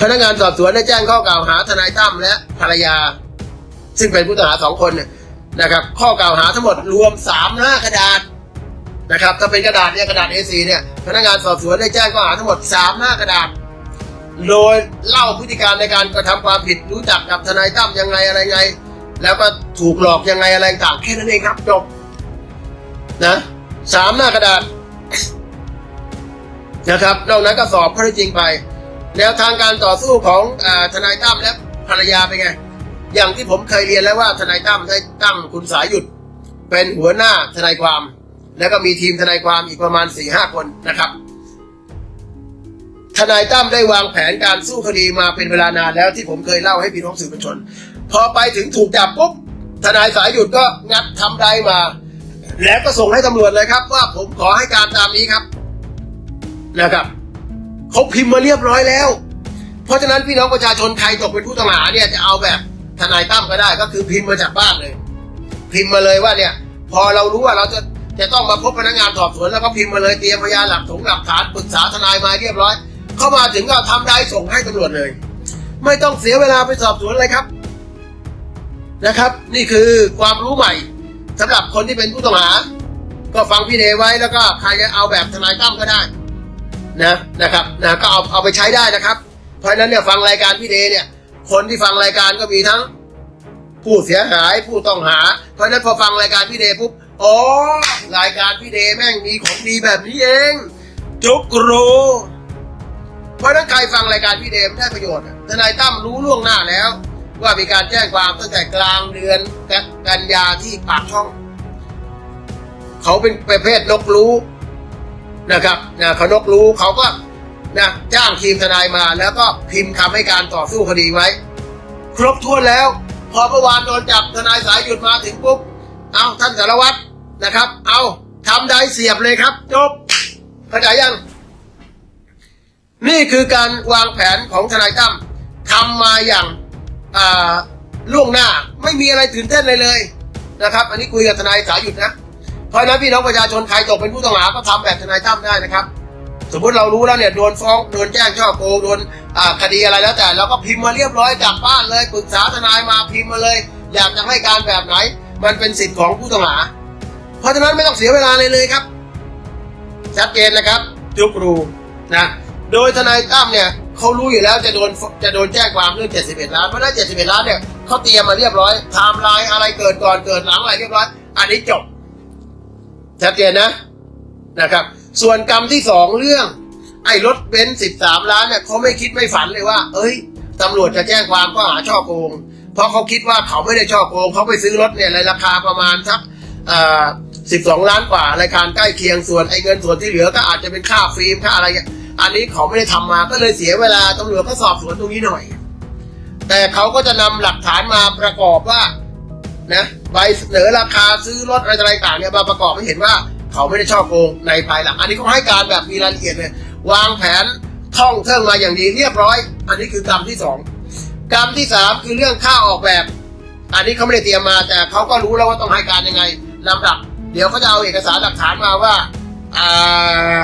พนักงานสอบสวนได้แจ้งข้อกล่าวหาทนายตั้มและภรรยา ซึ่งเป็นผู้ต้องหาสองคนนะครับ ข้อกล่าวหาทั้งหมดรวมสามหน้ากระดาษนะครับถ้าเป็นกระดาษเนี่ยกระดาษ A4 เนี่ยพนักงานสอบสวนได้แจ้งข้อหาทั้งหมดสามหน้ากระดาษ โดยเล่าพฤติการในการกระทำความผิดรู้จักกับทนายตั้มยังไงอะไรไง แล้วก็ถูกหลอกยังไงอะไรต่างแค่นั้นเองครับจบนะสามหน้ากระดาษนะครับนอกนั้นก็สอบข้อเท็จจริงไป แนวทางการต่อสู้ของอทนายตั้มและภรรยาเป็นไง อย่างที่ผมเคยเรียนแล้วว่าทนายตั้มได้ตั้งคุณสายุทธเป็นหัวหน้าทนายความ แล้วก็มีทีมทนายความอีกประมาณ4ี่ห้าคนนะครับ ทนายตั้มได้วางแผนการสู้คดีมาเป็นเวลานานแล้วที่ผมเคยเล่าให้พี่น้องสื่อมวลชน พอไปถึงถูกจับปุ๊บทนายสายหยุดก็งัดทำได้มา แล้วก็ส่งให้ตำรวจเลยครับ ว่าผมขอให้การตามนี้ครับนะครับ เขาพิมพ์มาเรียบร้อยแล้ว เพราะฉะนั้นพี่น้องประชาชนใครตกเป็นผู้ต้องหาเนี่ยจะเอาแบบทนายตั้มก็ได้ก็คือพิมพ์มาจากบ้านเลย พิมพ์มาเลยว่าเนี่ย พอเรารู้ว่าเราจะจะต้องมาพบพนักงานสอบสวนแล้วก็พิมพ์มาเลยเตรียมพยานหลักฐานหลักฐานปรึกษาทนายมาเรียบร้อย เข้ามาถึงก็ทำได้ส่งให้ตำรวจเลย ไม่ต้องเสียเวลาไปสอบสวนเลยครับนะครับ นี่คือความรู้ใหม่สำหรับคนที่เป็นผู้ต้องหา ก็ฟังพี่เดไว้แล้วก็ใครจะเอาแบบทนายตั้มก็ได้ นะนะครับนะก็เอาเอาไปใช้ได้นะครับ เพราะฉะนั้นเนี่ยฟังรายการพี่เดเนี่ย คนที่ฟังรายการก็มีทั้งผู้เสียหายผู้ต้องหา เพราะฉะนั้นพอฟังรายการพี่เดปุ๊บอ๋อรายการพี่เดแม่งมีของดีแบบนี้เอง จุกรูเพราะนั้นใครฟังรายการพี่เดมได้ประโยชน์ทนายตั้มรู้ล่วงหน้าแล้ว ว่ามีการแจ้งความตั้งแต่กลางเดือนกันยาที่ปากช่อง เขาเป็นประเภทนกรู้ นะครับนะเขานกรู้เขาก็นะจ้างทีมทนายมาแล้วก็พิมพ์คำให้การต่อสู้คดีไว้ ครบถ้วนแล้ว พอเมื่อวานโดนจับทนายสายหยุดมาถึงปุ๊บเอาท่านสารวัตรนะครับ เอาทำได้เสียบเลยครับจบเข้าใจยัง นี่คือการวางแผนของทนายตั้มทำมาอย่างล่วงหน้าไม่มีอะไรตื่นเต้นเลยเลยนะครับ อันนี้คุยกับทนายสายหยุดนะ เพราะนั้นพี่น้องประชาชนใครตกเป็นผู้ต้องหาก็ทำแบบทนายตั้มได้นะครับ สมมติเรารู้แล้วเนี่ยโดนฟ้องโดนแจ้งช่อโกงโดนคดีอะไรแล้วแต่เราก็พิมพ์มาเรียบร้อยจากบ้านเลยปรึกษาทนายมาพิมพ์มาเลย อยากจะให้การแบบไหน มันเป็นสิทธิ์ของผู้ต้องหา เพราะฉะนั้นไม่ต้องเสียเวลาเลยเลยครับชัดเจนนะครับทุกรูนะโดยทนายตั้มเนี่ยเขารู้อยู่แล้วจะโดนจะโดนแจ้งความเรื่อง 71 ล้านเพราะนั้น71 ล้านเนี่ยเขาเตรียมมาเรียบร้อยไทม์ไลน์อะไรเกิดก่อนเกิดหลังอะไรเรียบร้อย อันนี้จบ ชัดเจนนะนะครับ ส่วนกรรมที่สองเรื่อง ไอ้รถเบนซ์สิบสามล้านเนี่ยเขาไม่คิดไม่ฝันเลยว่า เอ้ยตำรวจจะแจ้งความข้อหาช่อโกง เพราะเขาคิดว่าเขาไม่ได้ช่อโกง เขาไปซื้อรถเนี่ยในราคาประมาณสักสิบสองล้านกว่ารายการใกล้เคียงส่วนไอ้เงินส่วนที่เหลือก็อาจจะเป็นค่าฟิล์มค่าอะไรอย่างอันนี้เขาไม่ได้ทำมาก็เลยเสียเวลาตำรวจก็สอบสวนตรงนี้หน่อย แต่เขาก็จะนำหลักฐานมาประกอบว่า นะใบเสนอราคาซื้อรถอะไรต่างๆเนี่ยมาประกอบให้เห็นว่าเขาไม่ได้ช่อโกงในภายหลัง อันนี้เขาให้การแบบมีรายละเอียดเลยวางแผนท่องเทิงมาอย่างดีเรียบร้อย อันนี้คือกรรมที่สองกรรมที่สามคือเรื่องค่าออกแบบ อันนี้เขาไม่ได้เตรียมมาแต่เขาก็รู้แล้วว่าต้องให้การยังไงลำดับ เดี๋ยวเขาจะเอาเอกสารหลักฐานมาว่าอ่า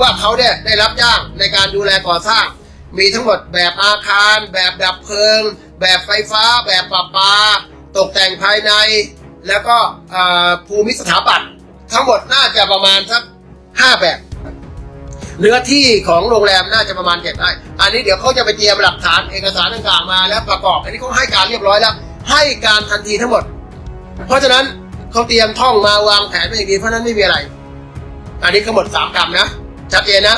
ว่าเขาเนี่ยได้รับจ้างในการดูแลก่อสร้าง มีทั้งหมดแบบอาคาร แบบดับเพลิง แบบไฟฟ้า แบบประปาตกแต่งภายใน แล้วก็ภูมิสถาปัตย์ทั้งหมดน่าจะประมาณสักห้าแบบเนื้อที่ของโรงแรมน่าจะประมาณเจ็ดไร่อันนี้เดี๋ยวเขาจะไปเตรียมหลักฐานเอกสารต่างๆมาแล้วประกอบ อันนี้เขาให้การเรียบร้อยแล้ว ให้การทันทีทั้งหมด เพราะฉะนั้นเขาเตรียมท่องมาวางแผนไว้อย่างดีเพราะฉะนั้นไม่มีอะไร อันนี้ทั้งหมดสามกรรมนะชัดเจนนะ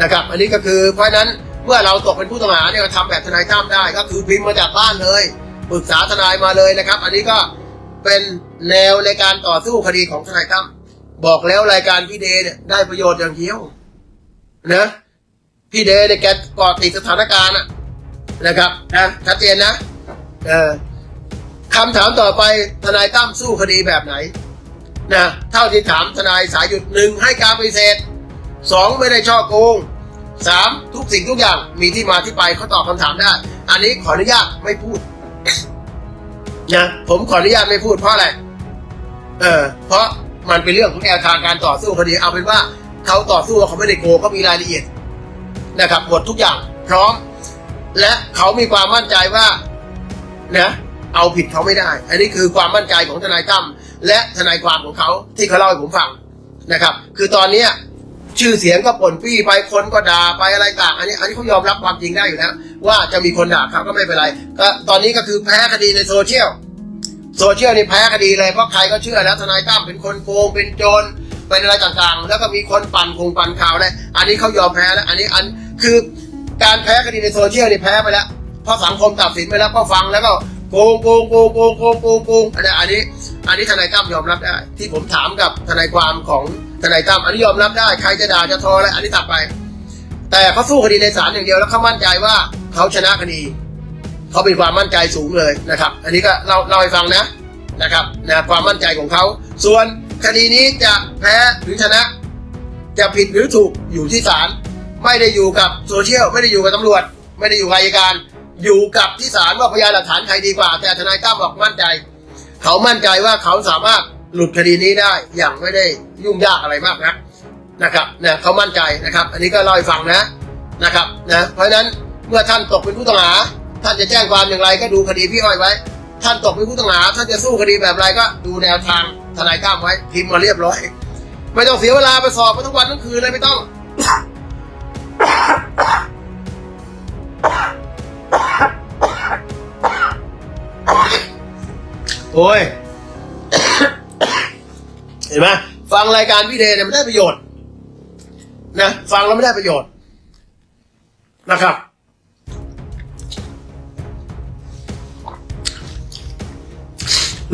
นะครับ อันนี้ก็คือเพราะฉะนั้น เมื่อเราตกเป็นผู้ต้องหาเนี่ยทำแบบทนายตั้มได้ ก็คือพิมพ์มาจากบ้านเลยปรึกษาทนายมาเลยนะครับ อันนี้ก็เป็นแนวในการต่อสู้คดีของทนายตั้มบอกแล้วรายการพี่เดย์เนี่ยได้ประโยชน์อย่างเดียวนะพี่เดย์เนี่ยแกกาะติดสถานการณ์นะครับนะชัดเจนนะเออคำถามต่อไปทนายตั้มสู้คดีแบบไหนนะเท่าที่ถามทนายสายหยุดหนึ่งให้การปฏิเสธสองไม่ได้ช่อโกง สามทุกสิ่งทุกอย่างมีที่มาที่ไปเขาตอบคำถามได้ อันนี้ขออนุญาตไม่พูดนะผมขออนุญาตไม่พูดเพราะอะไร เออ เพราะมันเป็นเรื่องของแนวทางการต่อสู้คดีเอาเป็นว่าเขาต่อสู้เขาไม่ได้โกเขามีรายละเอียดนะครับหมดทุกอย่างพร้อม และเขามีความมั่นใจว่านะเอาผิดเขาไม่ได้ อันนี้คือความมั่นใจของทนายตั้มและทนายความของเขาที่เขาเล่าให้ผมฟังนะครับ คือตอนเนี้ย ชื่อเสียงก็ป่นปี้ไปคนก็ด่าไปอะไรต่าง อันนี้อันนี้เขายอมรับความจริงได้อยู่แล้วว่าจะมีคนด่าเขาก็ไม่เป็นไรก็ตอนนี้ก็คือแพ้คดีในโซเชียลโซเชียลนี่แพ้คดีเลยเพราะใครก็เชื่อแล้วทนายตั้มเป็นคนโกงเป็นโจรเป็นอะไรต่างๆ แล้วก็มีคนปั่นคงปั่นข่าวเลยอันนี้เขายอมแพ้แล้ว อันนี้อันคือการแพ้คดีในโซเชียลนี่แพ้ไปแล้วเพราะสังคมตัดสินไปแล้วก็ฟังแล้วก็โกงโกงโกงโกงโกงโกงโกงอันนี้อันนี้อันนี้ทนายตั้มยอมรับได้ ที่ผมถามกับทนายความของ ทนายตั้มอันนี้ยอมรับได้ใครจะด่าจะทออะไรอันนี้ตัดไป แต่เขาสู้คดีในศาลอย่างเดียวแล้วเขามั่นใจว่าเขาชนะคดีเขามีความมั่นใจสูงเลยนะครับ อันนี้ก็เล่าเล่าให้ฟังนะนะครับนะความมั่นใจของเขา ส่วนคดีนี้จะแพ้หรือชนะ จะผิดหรือถูกอยู่ที่ศาลไม่ได้อยู่กับโซเชียลไม่ได้อยู่กับตำรวจ ไม่ได้อยู่กับอัยการอยู่กับที่ศาลว่าพยานหลักฐานใครดีกว่า แต่ทนายตั้มบอกมั่นใจ เขามั่นใจว่าเขาสามารถ หลุดคดีนี้ได้อย่างไม่ได้ยุ่งยากอะไรมากนะนะครับนะเขามั่นใจนะครับ อันนี้ก็เล่าให้ฟังนะนะครับนะเพราะฉะนั้นเมื่อท่านตกเป็นผู้ต้องหา ท่านจะแจ้งความอย่างไรก็ดูคดีพี่อ้อยไว้ ท่านตกเป็นผู้ต้องหาท่านจะสู้คดีแบบไรก็ดูแนวทางทนายตั้มไว้พิมพ์มาเรียบร้อย ไม่ต้องเสียเวลาไปสอบไปทุกวันทั้งคืนเลยไม่ต้องโอ้ย เห็นไหมฟังรายการพี่เดย์เนี่ยมันได้ประโยชน์นะฟังแล้วไม่ได้ประโยชน์นะครับ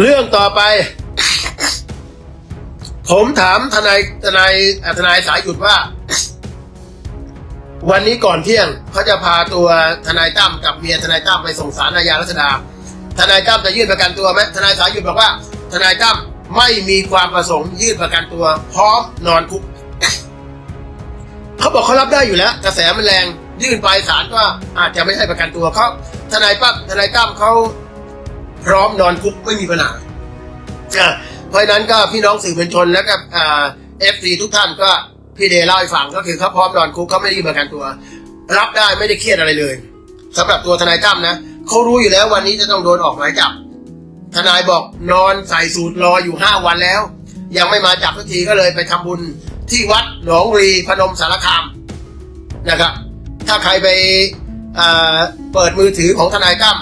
เรื่องต่อไป ผมถามทนายทนายอะทนายสายหยุดว่า วันนี้ก่อนเที่ยงเขาจะพาตัวทนายตั้มกับเมียทนายตั้มไปส่งสารอาญารัชดา ทนายตั้มจะยื่นประกันตัวไหมทนายสายหยุดบอกว่า ทนายตั้ม ไม่มีความประสงค์ยื่นประกันตัว พร้อมนอนคุก เขาบอกเขารับได้อยู่แล้ว กระแสมันแรงยื่นไปศาลก็อาจจะไม่ให้ประกันตัวเขาทนายปั้มทนายตั้มเขาพร้อมนอนคุกไม่มีปัญหาอะเพราะนั้นก็พี่น้องสื่อมวลชนแล้วก็เอฟซีทุกท่านก็พี่เดย์เล่าให้ฟังก็คือเขาพร้อมนอนคุกเขาไม่ได้ยื่นประกันตัว รับได้ไม่ได้เครียดอะไรเลยสำหรับตัวทนายตั้มนะเขารู้อยู่แล้ววันนี้จะต้องโดนออกหมายจับ ทนายบอกนอนใส่สูตรรออยู่ห้าวันแล้ว ยังไม่มาจับสักทีก็เลยไปทำบุญที่วัดหนองรีพนมสารคามนะครับ ถ้าใครไปเปิดมือถือของทนายตั้ม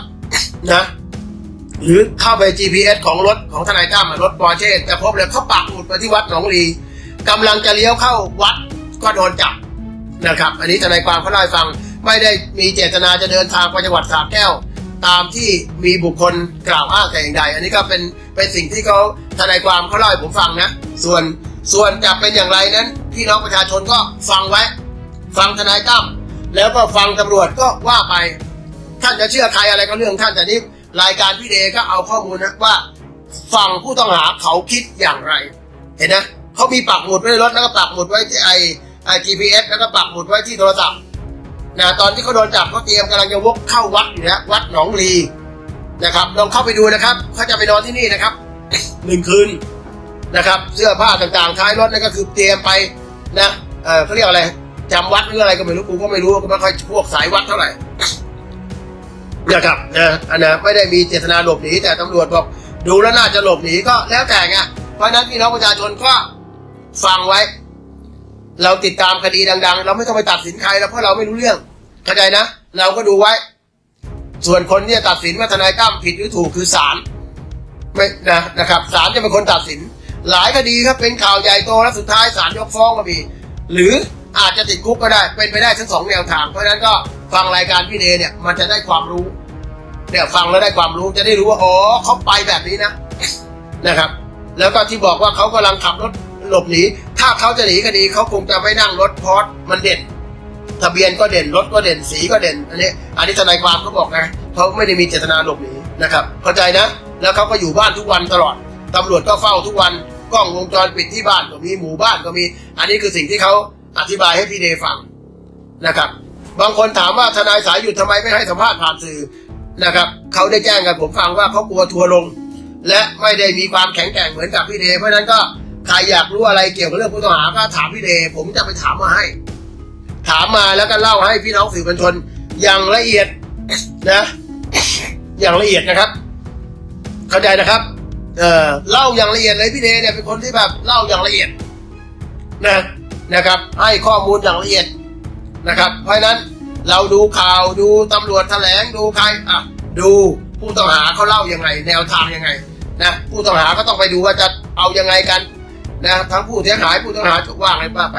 นะหรือเข้าไป GPS ของรถของทนายตั้มรถปอร์เช่จะพบเลยเขาปักหมุดไปที่วัดหนองรีกำลังจะเลี้ยวเข้าวัดก็โดนจับนะครับ อันนี้ทนายความเขาเล่าให้ฟัง ไม่ได้มีเจตนาจะเดินทางไปจังหวัดสระแก้ว ตามที่มีบุคคลกล่าวอ้างแต่อย่างใด อันนี้ก็เป็นเป็นสิ่งที่เขาทนายความเขาเล่าให้ผมฟังนะ ส่วนส่วนจะเป็นอย่างไรนั้นพี่น้องประชาชนก็ฟังไว้ ฟังทนายตั้มแล้วก็ฟังตำรวจก็ว่าไป ท่านจะเชื่อใครอะไรก็เรื่องท่านแต่นี่รายการพี่เดก็เอาข้อมูลนะว่าฝั่งผู้ต้องหาเขาคิดอย่างไร เห็นนะเขามีปักหมุดไว้ในรถแล้วก็ปักหมุดไว้ที่ไอไอ GPS แล้วก็ปักหมุดไว้ที่โทรศัพท์ นะตอนที่เขาโดนจับเขาเตรียมกำลังจะวกเข้าวัดอยู่แล้ววัดหนองลีนะครับลองเข้าไปดูนะครับเขาจะไปนอนที่นี่นะครับหนึ่งคืนนะครับ เสื้อผ้าต่างๆท้ายรถนั่นก็คือเตรียมไปนะเออเขาเรียกอะไรจำวัดหรืออะไรก็ไม่รู้กูก็ไม่รู้ก็ไม่ค่อยพวกสายวัดเท่าไหร่นะครับนะอันนะไม่ได้มีเจตนาหลบหนีแต่ตำรวจบอกดูแล้วน่าจะหลบหนีก็แล้วแต่ไงเพราะฉะนั้นพี่น้องประชาชนก็ฟังไว้ เราติดตามคดีดัง ๆ เราไม่ต้องไปตัดสินใครแล้วเพราะเราไม่รู้เรื่องเข้าใจนะ เราก็ดูไว้ ส่วนคนที่จะตัดสินว่าทนายตั้มผิดหรือถูกคือศาลไม่นะนะครับศาลจะเป็นคนตัดสิน หลายคดีครับเป็นข่าวใหญ่โตแล้วสุดท้ายศาลยกฟ้องก็มีหรืออาจจะติดคุกก็ได้ เป็นไปได้ทั้งสองแนวทาง เพราะฉะนั้นก็ฟังรายการพี่เดเนี่ยมันจะได้ความรู้เนี่ยฟังแล้วได้ความรู้จะได้รู้ว่าอ๋อเขาไปแบบนี้นะนะครับ แล้วก็ที่บอกว่าเขากำลังขับรถ หลบหนี ถ้าเขาจะหนีคดีเขาคงจะไม่นั่งรถพอร์ตมันเด่น ทะเบียนก็เด่นรถก็เด่นสีก็เด่น อันนี้ อันนี้ทนายความเขาบอกนะเขาไม่ได้มีเจตนาหลบหนีนะครับเข้าใจนะ แล้วเขาก็อยู่บ้านทุกวันตลอดตำรวจก็เฝ้าทุกวันกล้องวงจรปิดที่บ้านก็มีหมู่บ้านก็มี อันนี้คือสิ่งที่เขาอธิบายให้พี่เดฟังนะครับ บางคนถามว่าทนายสายหยุดทำไมไม่ให้สัมภาษณ์ผ่านสื่อนะครับเขาได้แจ้งกับผมฟังว่าเขากลัวทัวร์ลง และไม่ได้มีความแข็งแกร่งเหมือนกับพี่เดเพราะนั้นก็ ใครอยากรู้อะไรเกี่ยวกับเรื่องผู้ต้องหาก็ถามพี่เดผมจะไปถามมาให้ ถามมาแล้วก็เล่าให้พี่น้องสื่อมวลชน อย่างละเอียดนะ อย่างละเอียดนะครับ เข้าใจนะครับ เออเล่าอย่างละเอียดเลยพี่เดเนี่ยเป็นคนที่แบบเล่าอย่างละเอียดนะนะครับ ให้ข้อมูลอย่างละเอียดนะครับ เพราะฉะนั้นเราดูข่าวดูตำรวจแถลงดูใครอะดูผู้ต้องหาเขาเล่ายังไง แนวทางยังไงนะผู้ต้องหาก็ต้องไปดูว่าจะเอายังไงกัน นะทั้งผู้เสียหายผู้ต้องหาว่าไงบ้าไป